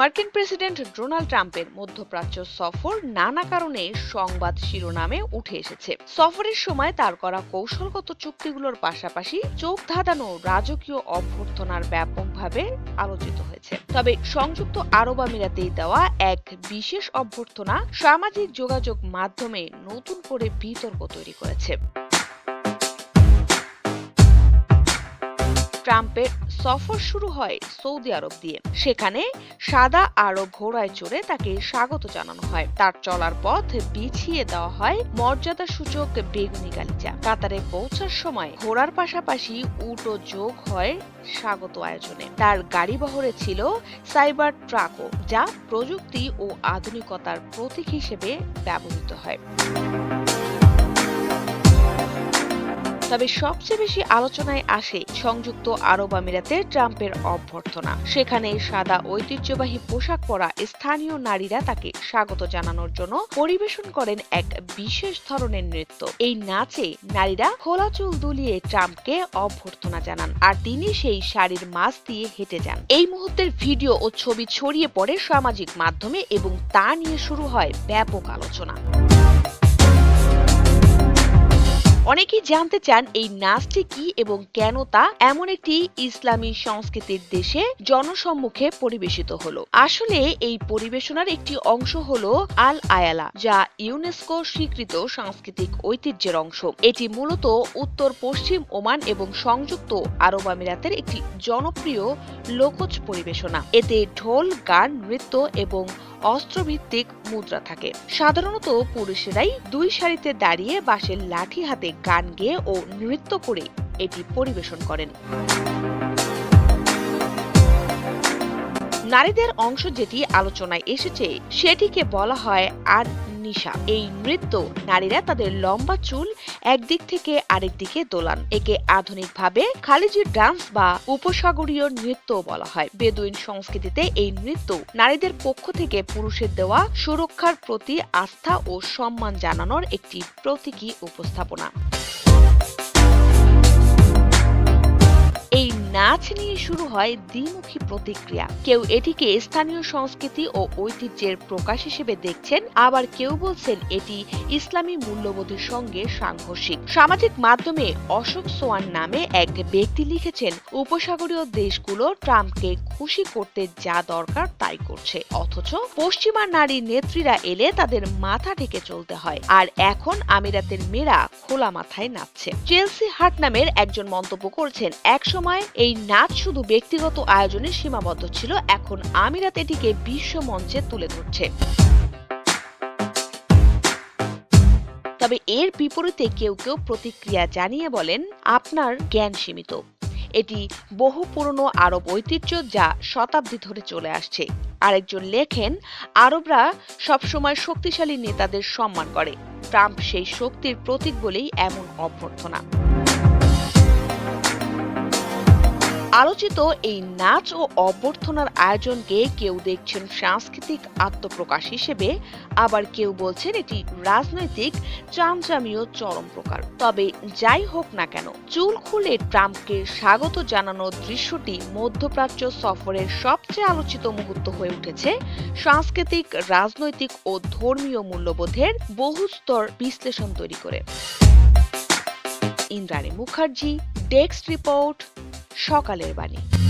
মার্কিন president Donald ট্রাম্পের মধ্যপ্রাচ্য সফর নানা কারণে সংবাদ শিরোনামে উঠে এসেছে। সফরের সময় তার করা কৌশলগত চুক্তিগুলোর পাশাপাশি চোখ ধাঁধানো রাজকীয় অভ্যর্থনার ব্যাপকভাবে আলোচিত হয়েছে। তবে সংযুক্ত আরব আমিরাতেই দেওয়া এক বিশেষ অভ্যর্থনা সামাজিক যোগাযোগ মাধ্যমে নতুন করে বিতর্ক তৈরি করেছে। ট্রাম্পের সফর শুরু হয় সৌদি আরব দিয়ে। সেখানে সাদা আরব ঘোড়ায় চড়ে তাকে স্বাগত জানানো হয়। তার চলার পথ বিছিয়ে দেওয়া হয় মর্যাদা সূচক বেগুনি গালিচা। কাতারে পৌঁছার সময় ঘোড়ার পাশাপাশি উটো যোগ হয় স্বাগত আয়োজনে। তার গাড়ি বহরে ছিল সাইবার ট্রাকও, যা প্রযুক্তি ও আধুনিকতার প্রতীক হিসেবে ব্যবহৃত হয়। তবে সবচেয়ে বেশি আলোচনায় আসে সংযুক্ত আরব আমিরাতে ট্রাম্পের অভ্যর্থনা। সেখানে সাদা ঐতিহ্যবাহী পোশাক পরা স্থানীয় নারীরা তাকে স্বাগত জানানোর জন্য পরিবেশন করেন এক বিশেষ ধরনের নৃত্য। এই নাচে নারীরা খোলা চুল দুলিয়ে ট্রাম্পকে অভ্যর্থনা জানান আর তিনি সেই শাড়ির মাছ দিয়ে হেঁটে যান। এই মুহূর্তের ভিডিও ও ছবি ছড়িয়ে পড়ে সামাজিক মাধ্যমে এবং তা নিয়ে শুরু হয় ব্যাপক আলোচনা। অনেকেই জানতে চান এই নাচটি কি এবং কেন তা? এমন একটি ইসলামী সংস্কৃতির দেশে জনসম্মুখে পরিবেশিত হলো। আসলে এই পরিবেশনার একটি অংশ হলো আল আয়ালা, যা ইউনেস্কো স্বীকৃত সাংস্কৃতিক ঐতিহ্যের অংশ। এটি মূলত উত্তর, পশ্চিম, ওমান এবং সংযুক্ত আরব আমিরাতের একটি জনপ্রিয় লোকজ পরিবেশনা। এতে ঢোল, গান, নৃত্য এবং অস্ত্রভিত্তিক মুদ্রা থাকে। সাধারণত পুরুষেরাই দুই সারিতে দাঁড়িয়ে বাঁশের লাঠি হাতে গান গেয়ে ও নৃত্য করে এটি পরিবেশন করেন। নারীদের অংশ যেটি আলোচনায় এসেছে, সেটিকে বলা হয় আর নিশা এই নৃত্য নারীরা তাদের লম্বা চুল একদিক থেকে আরেক দিকে দোলান। একে আধুনিকভাবে খালিজি ডান্স বা উপসাগরীয় নৃত্য বলা হয়। বেদুইন সংস্কৃতিতে এই নৃত্য নারীদের পক্ষ থেকে পুরুষের দেওয়া সুরক্ষার প্রতি আস্থা ও সম্মান জানানোর একটি প্রতীকী উপস্থাপনা। নাচ নিয়ে শুরু হয় দ্বিমুখী প্রতিক্রিয়া। কেউ এটিকে স্থানীয় সংস্কৃতি ও ঐতিহ্যের প্রকাশ হিসেবে দেখছেন, আবার কেউ বলছেন এটি ইসলামী মূল্যবোধের সঙ্গে সাংঘর্ষিক। সামাজিক মাধ্যমে অশোক সোয়ান নামে এক ব্যক্তি লিখেছেন, উপসাগরীয় দেশগুলো ট্রাম্পকে খুশি করতে যা দরকার তাই করছে। অথচ পশ্চিমা নারী নেত্রীরা এলে তাদের মাথা ঢেকে চলতে হয়। আর এখন আমিরাতের মেয়েরা খোলা মাথায় নাচছে। চেলসি হাট নামের একজন মন্তব্য করেছেন, একসময় এই নাচ শুধু ব্যক্তিগত আয়োজনে সীমাবদ্ধ ছিল, এখন আমিরাত এটিকে বিশ্ব মঞ্চে তুলে ধরছে। তবে এর বিপরীতে কেউ কেউ প্রতিক্রিয়া জানিয়ে বলেন, আপনার জ্ঞান সীমিত। এটি বহু পুরনো আরব ঐতিহ্য যা শতাব্দী ধরে চলে আসছে। আরেকজন লেখেন, আরবরা সবসময় শক্তিশালী নেতাদের সম্মান করে। ট্রাম্প সেই শক্তির প্রতীক বলেই এমন অভ্যর্থনা। আলোচিত এই নাচ ও অভ্যর্থনার আয়োজনকে কেউ দেখছেন সাংস্কৃতিক আত্মপ্রকাশ হিসেবে, আবার কেউ বলছেন এটি রাজনৈতিক চামচামিও চরম প্রকার। তবে যাই হোক না কেন, চুল খুলে ট্রাম্পকে স্বাগত জানানোর দৃশ্যটি মধ্যপ্রাচ্য সফরের সবচেয়ে আলোচিত মুহূর্ত হয়ে উঠেছে। সাংস্কৃতিক, রাজনৈতিক ও ধর্মীয় মূল্যবোধের বহুস্তর বিশ্লেষণ তৈরি করে। ইন্দ্রাণী মুখার্জি, ডেস্ক রিপোর্ট সকালের বাণী।